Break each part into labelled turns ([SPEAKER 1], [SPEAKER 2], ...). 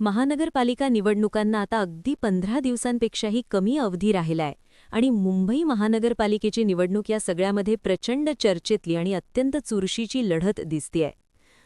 [SPEAKER 1] महानगरपालिका निवडणुकांना आता अगदी पंधरा दिवसांपेक्षाही कमी अवधी राहिलाय आणि मुंबई महानगरपालिकेची निवडणूक या सगळ्यामध्ये प्रचंड चर्चेतली आणि अत्यंत चुरशीची लढत दिसतेय.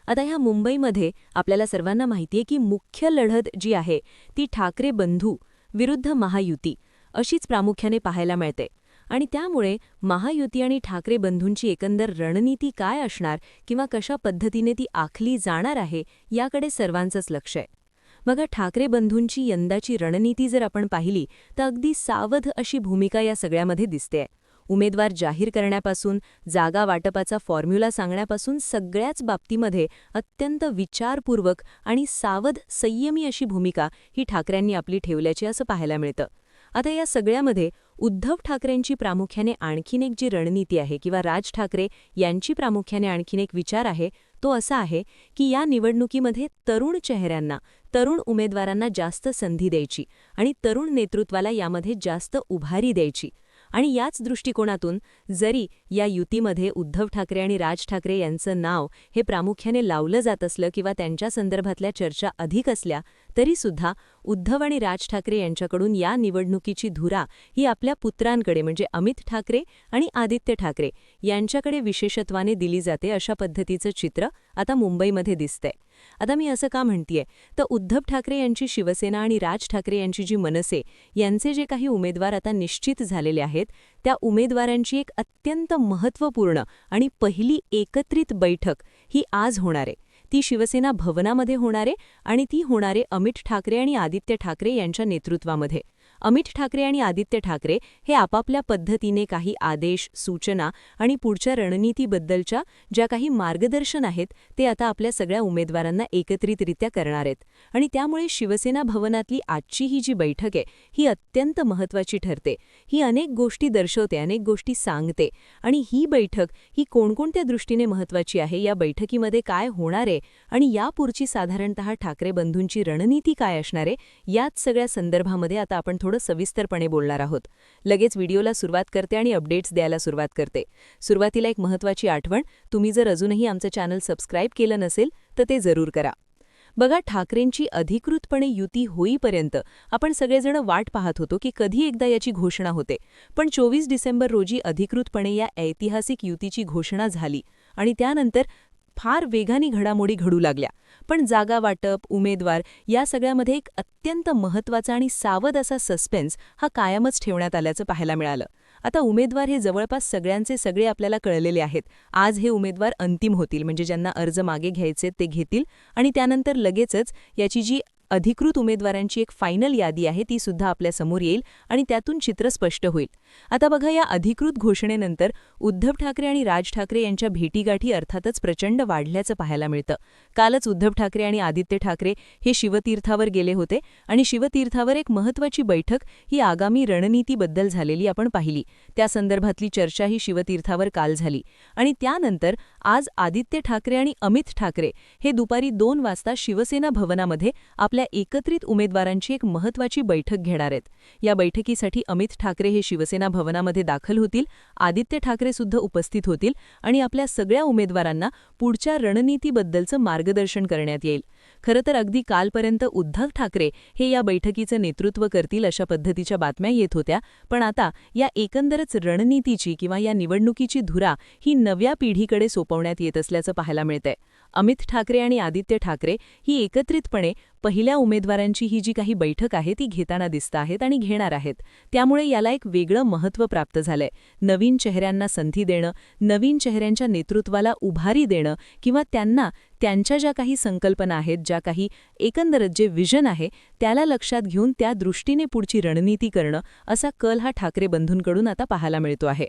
[SPEAKER 1] आता ह्या मुंबईमध्ये आपल्याला सर्वांना माहितीये की मुख्य लढत जी आहे ती ठाकरे बंधू विरुद्ध महायुती अशीच प्रामुख्याने पाहायला मिळते. आणि त्यामुळे महायुती आणि ठाकरे बंधूंची एकंदर रणनीती काय असणार किंवा कशा पद्धतीने ती आखली जाणार आहे याकडे सर्वांचंच लक्ष आहे. बघा ठाकरे बंधूंची यंदाची रणनीती जर आपण पाहिली तर अगदी सावध अशी भूमिका या सगळ्यामध्ये दिसतेय. उमेदवार जाहीर करण्यापासून जागा वाटपाचा फॉर्म्युला सांगण्यापासून सगळ्याच बाबतीमध्ये अत्यंत विचारपूर्वक आणि सावध संयमी अशी भूमिका ही ठाकरेंनी आपली ठेवल्याची असं पाहायला मिळतं. आता या सगळ्यामध्ये उद्धव ठाकरेंची प्रामुख्याने आणखीन एक जी रणनीती आहे किंवा राज ठाकरे यांची प्रामुख्याने आणखीन एक विचार आहे तो असा आहे की या निवडणुकीमध्ये तरुण चेहऱ्यांना तरुण उमेदवारांना जास्त संधी द्यायची आणि तरुण नेतृत्वाला यामध्ये जास्त उभारी द्यायची. आणि याच दृष्टिकोनातून जरी या युतीमध्ये उद्धव ठाकरे आणि राज ठाकरे यांचं नाव हे प्रामुख्याने लावलं जात असलं किंवा त्यांच्या संदर्भातल्या चर्चा अधिक असल्या तरीसुद्धा उद्धव आणि राज ठाकरे यांच्याकडून या निवडणुकीची धुरा ही आपल्या पुत्रांकडे म्हणजे अमित ठाकरे आणि आदित्य ठाकरे यांच्याकडे विशेषत्वाने दिली जाते अशा पद्धतीचं चित्र आता मुंबईमध्ये दिसतंय. आता मी असं का म्हणतीये? तर उद्धव ठाकरे यांची शिवसेना आणि राज ठाकरे यांची जी मनसे यांचे जे काही उमेदवार आता निश्चित झालेले आहेत त्या उमेदवारांची एक अत्यंत महत्त्वपूर्ण आणि पहिली एकत्रित बैठक ही आज होणार आहे. ती शिवसेना भवनामध्ये होणारे आणि ती होणारे अमित ठाकरे आणि आदित्य ठाकरे यांच्या नेतृत्वामध्ये. अमित ठाकरे आणि आदित्य ठाकरे हे आपापल्या पद्धतीने काही आदेश सूचना आणि पुढच्या रणनीतीबद्दलच्या ज्या काही मार्गदर्शन आहेत ते आता आपल्या सगळ्या उमेदवारांना एकत्रितरित्या करणार आहेत. आणि त्यामुळे शिवसेना भवनातली आजची ही जी बैठक आहे ही अत्यंत महत्त्वाची ठरते. ही अनेक गोष्टी दर्शवते अनेक गोष्टी सांगते. आणि ही बैठक ही कोणकोणत्या दृष्टीने महत्त्वाची आहे या बैठकीमध्ये काय होणार आहे आणि यापुढची साधारणतः ठाकरे बंधूंची रणनीती काय असणार आहे याच सगळ्या संदर्भामध्ये आता आपण थोडं सविस्तरपणे बोलणार आहोत. लगेच व्हिडिओला सुरुवात करते आणि अपडेट्स द्यायला सुरुवात करते. सुरुवातीला एक महत्त्वाची आठवण तुम्ही जर अजूनही आमचं चॅनल सबस्क्राईब केलं नसेल तर ते जरूर करा. बघा ठाकरेंची अधिकृतपणे युती होईपर्यंत आपण सगळेजण वाट पाहत होतो की कधी एकदा याची घोषणा होते. पण चोवीस डिसेंबर रोजी अधिकृतपणे या ऐतिहासिक युतीची घोषणा झाली आणि त्यानंतर फार वेगाने घडामोडी घडू लागल्या. पण जागा वाटप उमेदवार या सगळ्यामध्ये एक अत्यंत महत्त्वाचा आणि सावध असा सस्पेन्स हा कायमच ठेवण्यात आल्याचं पाहायला मिळालं. आता उमेदवार हे जवळपास सगळ्यांचे सगळे आपल्याला कळलेले आहेत. आज हे उमेदवार अंतिम होतील म्हणजे ज्यांना अर्ज मागे घ्यायचे ते घेतील आणि त्यानंतर लगेचच याची जी अधिकृत उमेदवारांची एक फायनल यादी आहे ती सुद्धा आपल्यासमोर येईल आणि त्यातून चित्र स्पष्ट होईल. आता बघा या अधिकृत घोषणेनंतर उद्धव ठाकरे आणि राज ठाकरे यांच्या भेटीगाठी अर्थातच प्रचंड वाढल्याचं पाहायला मिळतं. कालच उद्धव ठाकरे आणि आदित्य ठाकरे हे शिवतीर्थावर गेले होते आणि शिवतीर्थावर एक महत्त्वाची बैठक ही आगामी रणनीतीबद्दल झालेली आपण पाहिली. त्या संदर्भातली चर्चा ही शिवतीर्थावर काल झाली. आणि त्यानंतर आज आदित्य ठाकरे आणि अमित ठाकरे हे दुपारी दोन वाजता शिवसेना भवनामध्ये आपल्या आपल्या एकत्रित उमेदवारांची एक महत्वाची बैठक घेणार आहेत. या बैठकीसाठी अमित ठाकरे हे शिवसेना भवनामध्ये दाखल होतील. आदित्य ठाकरे सुद्धा उपस्थित होतील आणि आपल्या सगळ्या उमेदवारांना पुढच्या रणनीतीबद्दलचं मार्गदर्शन करण्यात येईल. खरं तर अगदी कालपर्यंत उद्धव ठाकरे हे या बैठकीचं नेतृत्व करतील अशा पद्धतीच्या बातम्या येत होत्या पण आता या एकंदरच रणनीतीची किंवा या निवडणुकीची धुरा ही नव्या पिढीकडे सोपवण्यात येत असल्याचं पाहायला मिळतंय. अमित ठाकरे आणि आदित्य ठाकरे ही एकत्रितपणे पहिल्या उमेदवारांची ही जी काही बैठक आहे ती घेताना दिसत आहेत आणि घेणार आहेत. त्यामुळे याला एक वेगळं महत्त्व प्राप्त झालंय. नवीन चेहऱ्यांना संधी देणं नवीन चेहऱ्यांच्या नेतृत्वाला उभारी देणं किंवा त्यांना त्यांच्या ज्या काही संकल्पना आहेत ज्या काही एकंदरच जे विजन आहे त्याला लक्षात घेऊन त्या दृष्टीने पुढची रणनीती करणं असा कल हा ठाकरे बंधूंकडून आता पाहायला मिळतो आहे.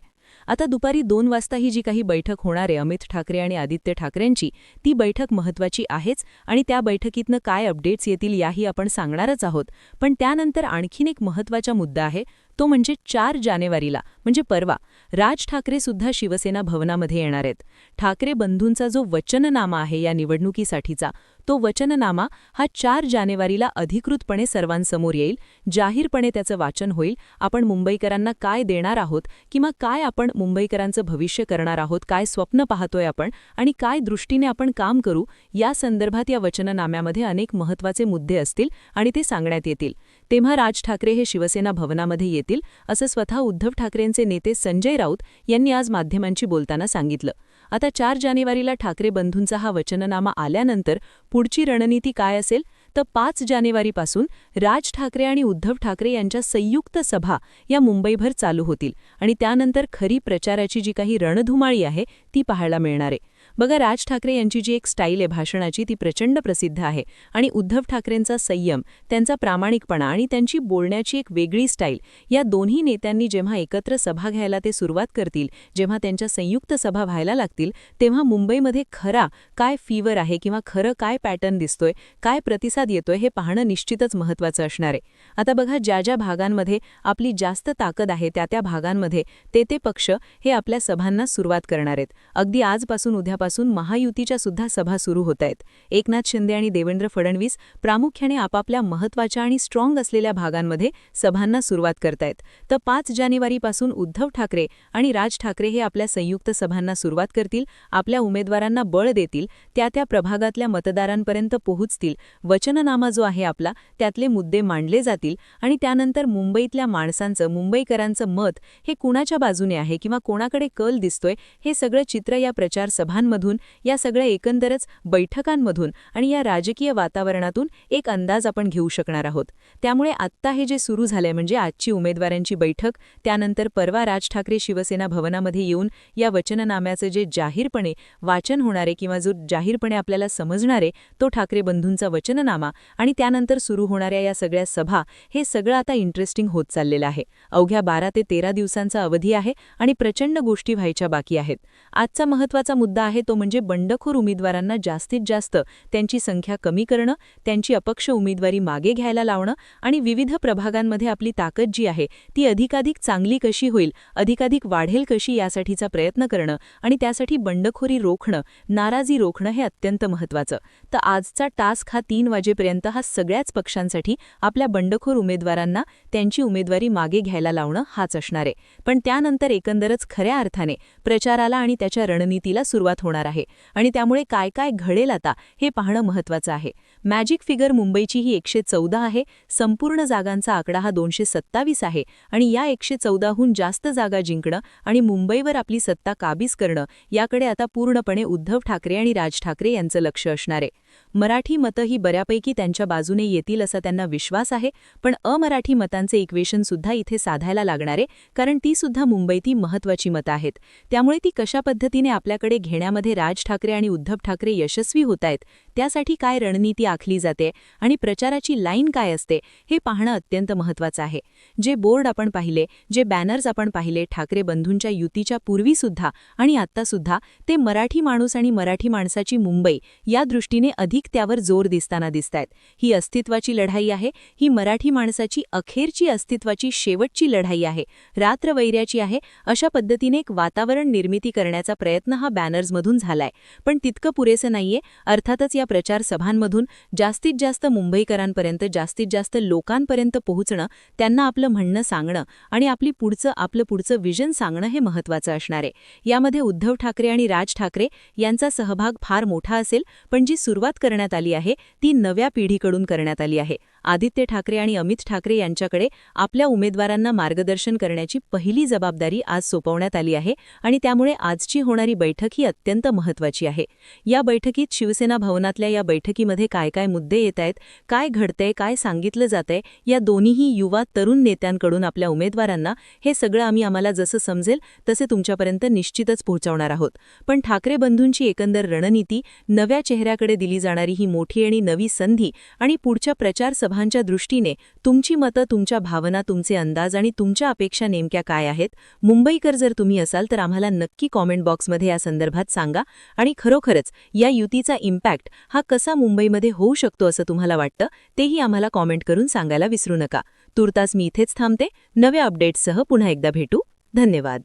[SPEAKER 1] आता दुपारी दोन वाजता ही जी काही बैठक होणार आहे अमित ठाकरे आणि आदित्य ठाकरेंची ती बैठक महत्त्वाची आहेच आणि त्या बैठकीतनं काय अपडेट्स येतील याही आपण सांगणारच आहोत. पण त्यानंतर आणखीन एक महत्त्वाचा मुद्दा आहे तो म्हणजे चार जानेवारीला म्हणजे परवा. राज ठाकरे सुद्धा शिवसेना भवनामध्ये येणार आहेत. ठाकरे बंधूंचा जो वचननामा आहे या निवडणुकीसाठीचा तो वचननामा हा चार जानेवारीला अधिकृतपणे सर्वांसमोर येईल. जाहीरपणे त्याचं वाचन होईल. आपण मुंबईकरांना काय देणार आहोत किंवा काय आपण मुंबईकरांचं भविष्य करणार आहोत काय स्वप्न पाहतोय आपण आणि काय दृष्टीने आपण काम करू या संदर्भात या वचननाम्यामध्ये अनेक महत्त्वाचे मुद्दे असतील आणि ते सांगण्यात येतील. तेव्हा राज ठाकरे हे शिवसेना भवनामध्ये येतील असं स्वतः उद्धव ठाकरेंचे नेते संजय राऊत यांनी आज माध्यमांशी बोलताना सांगितलं. आता चार जानेवारीला ठाकरे बंधूंचा हा वचननामा आल्यानंतर पुढची रणनीती काय असेल? तर पाच जानेवारीपासून राज ठाकरे आणि उद्धव ठाकरे यांच्या संयुक्त सभा या मुंबईभर चालू होतील आणि त्यानंतर खरी प्रचाराची जी काही रणधुमाळी आहे ती पाहायला मिळणार आहे. बघा राज ठाकरे यांची जी एक स्टाईल आहे भाषणाची ती प्रचंड प्रसिद्ध आहे आणि उद्धव ठाकरेंचा संयम त्यांचा प्रामाणिकपणा आणि त्यांची बोलण्याची एक वेगळी स्टाईल या दोन्ही नेत्यांनी जेव्हा एकत्र सभा घ्यायला ते सुरुवात करतील जेव्हा त्यांच्या संयुक्त सभा व्हायला लागतील तेव्हा मुंबईमध्ये खरा काय फीवर आहे किंवा खरं काय पॅटर्न दिसतोय काय प्रतिसाद येतोय हे पाहणं निश्चितच महत्त्वाचं असणार आहे. आता बघा ज्या ज्या भागांमध्ये आपली जास्त ताकद आहे त्या त्या भागांमध्ये ते ते पक्ष हे आपल्या सभांना सुरुवात करणार आहेत. अगदी आजपासून उद्यापासून महायुतीच्या सुद्धा सभा सुरू होत आहेत. एकनाथ शिंदे आणि देवेंद्र फडणवीस प्रामुख्याने आपापल्या महत्त्वाच्या आणि स्ट्रॉंग असलेल्या भागांमध्ये सभांना सुरुवात करतायत. तर पाच जानेवारीपासून उद्धव ठाकरे आणि राज ठाकरे हे आपल्या संयुक्त सभांना सुरुवात करतील आपल्या उमेदवारांना बळ देतील त्या त्या प्रभागातल्या मतदारांपर्यंत पोहोचतील वचन वचननामा जो आहे आपला त्यातले मुद्दे मांडले जातील आणि त्यानंतर मुंबईतल्या माणसांचं मुंबईकरांचं मत हे कुणाच्या बाजूने आहे किंवा कोणाकडे कल दिसतोय हे सगळं चित्र या प्रचार सभांमधून या सगळ्या एकंदरच बैठकांमधून आणि या राजकीय वातावरणातून एक अंदाज आपण घेऊ शकणार आहोत. त्यामुळे आत्ता हे जे सुरू झालंय म्हणजे आजची उमेदवारांची बैठक त्यानंतर परवा राज ठाकरे शिवसेना भवनामध्ये येऊन या वचननाम्याचं जे जाहीरपणे वाचन होणारे किंवा जो जाहीरपणे आपल्याला समजणारे तो ठाकरे बंधूंचा वचननामा आणि त्यानंतर सुरू होणाऱ्या या सगळ्या सभा हे सगळं आता इंटरेस्टिंग होत चाललेलं आहे. अवघ्या बारा ते तेरा दिवसांचा अवधी आहे आणि प्रचंड गोष्टी व्हायच्या बाकी आहेत. आजचा महत्त्वाचा मुद्दा आहे तो म्हणजे बंडखोर उमेदवारांना जास्तीत जास्त त्यांची संख्या कमी करणं त्यांची अपक्ष उमेदवारी मागे घ्यायला लावणं आणि विविध प्रभागांमध्ये आपली ताकद जी आहे ती अधिकाधिक चांगली कशी होईल अधिकाधिक वाढेल कशी यासाठीचा प्रयत्न करणं आणि त्यासाठी बंडखोरी रोखणं नाराजी रोखणं हे अत्यंत महत्त्वाचं. तर आजचा टास्क हा तीन वाजे वाजेपर्यंत हा सगळ्याच पक्षांसाठी आपल्या बंडखोर उमेदवारांना त्यांची उमेदवारी मागे घ्यायला लावणं हाच असणार आहे. पण त्यानंतर एकंदरच खऱ्या अर्थाने प्रचाराला आणि त्याच्या रणनीतीला सुरुवात होणार आहे. आणि त्यामुळे काय काय घडेल आता हे पाहणं महत्त्वाचं आहे. मॅजिक फिगर मुंबईची ही एकशे चौदा आहे. संपूर्ण जागांचा आकडा हा दोनशे सत्तावीस आहे. आणि या एकशे चौदाहून जास्त जागा जिंकणं आणि मुंबईवर आपली सत्ता काबीज करणं याकडे आता पूर्णपणे उद्धव ठाकरे आणि राज ठाकरे यांचं लक्ष असणार आहे. मराठी मतं ही बऱ्यापैकी त्यांच्या बाजूने येतील असा त्यांना विश्वास आहे पण अमराठी मतांचे इक्वेशन सुद्धा इथे साधायला लागणारे कारण ती सुद्धा मुंबईती महत्त्वाची मतं आहेत. त्यामुळे ती कशा पद्धतीने आपल्याकडे घेण्यामध्ये राज ठाकरे आणि उद्धव ठाकरे यशस्वी होत आहेत त्यासाठी काय रणनीती आखली जाते आणि प्रचाराची लाईन काय असते हे पाहणं अत्यंत महत्त्वाचं आहे. जे बोर्ड आपण पाहिले जे बॅनर्स आपण पाहिले ठाकरे बंधूंच्या युतीच्या पूर्वीसुद्धा आणि आत्तासुद्धा ते मराठी माणूस आणि मराठी माणसाची मुंबई या दृष्टीने अधिक त्यावर जोर दिसताना दिसतायत. ही अस्तित्वाची लढाई आहे ही मराठी माणसाची अखेरची अस्तित्वाची शेवटची लढाई आहे. रात्रवैर्याची आहे अशा पद्धतीने एक वातावरण निर्मिती करण्याचा प्रयत्न हा बॅनर्समधून झालाय. पण तितकं पुरेसं नाहीये अर्थातच या प्रचार सभांमधून जास्तीत जास्त मुंबईकरांपर्यंत जास्तीत जास्त लोकांपर्यंत पोहोचणं त्यांना आपलं म्हणणं सांगणं आणि आपली पुढचं आपलं पुढचं विजन सांगणं हे महत्त्वाचं असणार आहे. यामध्ये उद्धव ठाकरे आणि राज ठाकरे यांचा सहभाग फार मोठा असेल पण जी सुरुवात करण्यात आली आहे ती नव्या पिढीकडून करण्यात आली आहे. आदित्य ठाकरे आणि अमित ठाकरे यांच्याकडे आपल्या उमेदवारांना मार्गदर्शन करण्याची पहिली जबाबदारी आज सोपवण्यात आली आहे आणि त्यामुळे आजची होणारी बैठक ही अत्यंत महत्त्वाची आहे. या बैठकीत शिवसेना भवनातल्या या बैठकीमध्ये काय काय मुद्दे येत आहेत काय घडतंय काय सांगितलं जातंय या दोन्हीही युवा तरुण नेत्यांकडून आपल्या उमेदवारांना हे सगळं आम्ही आम्हाला जसं समजेल तसे तुमच्यापर्यंत निश्चितच पोहोचवणार आहोत. पण ठाकरे बंधूंची एकंदर रणनीती नव्या चेहऱ्याकडे दिली जाणारी ही मोठी आणि नवी संधी आणि पुढच्या प्रचार सभांच्या दृष्टीने तुमची मतं तुमच्या भावना तुमचे अंदाज आणि तुमच्या अपेक्षा नेमक्या काय आहेत? मुंबईकर जर तुम्ही असाल तर आम्हाला नक्की कॉमेंट बॉक्समध्ये या संदर्भात सांगा आणि खरोखरच या युतीचा इम्पॅक्ट हा कसा मुंबईमध्ये होऊ शकतो असं तुम्हाला वाटतं तेही आम्हाला कॉमेंट करून सांगायला विसरू नका. तुर्तास मी इथेच थांबते. नव्या अपडेट्ससह पुन्हा एकदा भेटू. धन्यवाद.